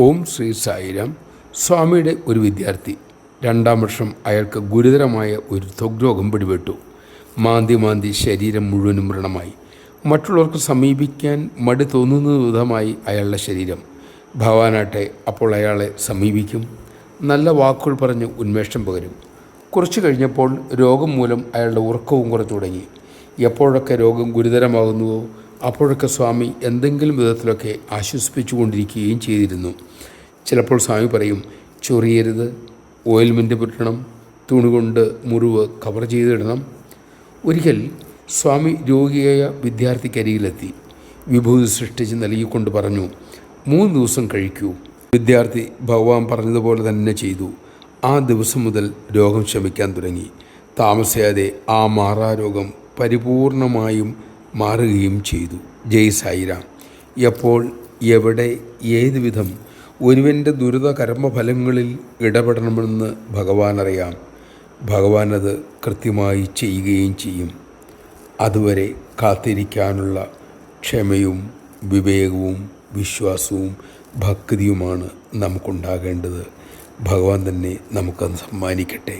ഓം ശ്രീ സായിരാം. സ്വാമിയുടെ ഒരു വിദ്യാർത്ഥി. രണ്ടാം വർഷം അയാൾക്ക് ഗുരുതരമായ ഒരു ത്വഗ് രോഗം പിടിപെട്ടു. മാന്തി മാന്തി ശരീരം മുഴുവനും വ്രണമായി. മറ്റുള്ളവർക്ക് സമീപിക്കാൻ മടി തോന്നുന്ന വിധമായി അയാളുടെ ശരീരം. ഭഗവാനാട്ടെ അപ്പോൾ അയാളെ സമീപിക്കും. നല്ല വാക്കുകൾ പറഞ്ഞ് ഉന്മേഷം പകരും. കുറച്ചു കഴിഞ്ഞപ്പോൾ രോഗം മൂലം അയാളുടെ ഉറക്കവും കുറച്ചു തുടങ്ങി. എപ്പോഴൊക്കെ രോഗം ഗുരുതരമാകുന്നുവോ അപ്പോഴൊക്കെ സ്വാമി എന്തെങ്കിലും വിധത്തിലൊക്കെ ആശ്വസിപ്പിച്ചുകൊണ്ടിരിക്കുകയും ചെയ്തിരുന്നു. ചിലപ്പോൾ സ്വാമി പറയും ചൊറിയരുത് ഓയിൽമെന്റ് പുരട്ടണം തുണി കൊണ്ട് മുറിവ് കവർ ചെയ്തിടണം. ഒരിക്കൽ സ്വാമി രോഗിയായ വിദ്യാർത്ഥിക്കരികിലെത്തി. വിഭൂതി സൃഷ്ടിച്ച് നൽകിക്കൊണ്ട് പറഞ്ഞു മൂന്ന് ദിവസം കഴിക്കൂ. വിദ്യാർത്ഥി ഭഗവാൻ പറഞ്ഞതുപോലെ തന്നെ ചെയ്തു. ആ ദിവസം മുതൽ രോഗം ശമിക്കാൻ തുടങ്ങി. താമസിയാതെ ആ മാറാരോഗം പരിപൂർണമായും മാറുകയും ചെയ്തു. ജയ് സായിരാം. എപ്പോൾ എവിടെ ഏതുവിധം ഒരുവന്റെ ദുരിത കർമ്മഫലങ്ങളിൽ ഇടപെടണമെന്ന് ഭഗവാൻ അറിയാം ഭഗവാൻ അത് കൃത്യമായി ചെയ്യുകയും ചെയ്യും. അതുവരെ കാത്തിരിക്കാനുള്ള ക്ഷമയും വിവേകവും വിശ്വാസവും ഭക്തിയുമാണ് നമുക്കുണ്ടാകേണ്ടത്. ഭഗവാൻ തന്നെ നമുക്കത് സമ്മാനിക്കട്ടെ.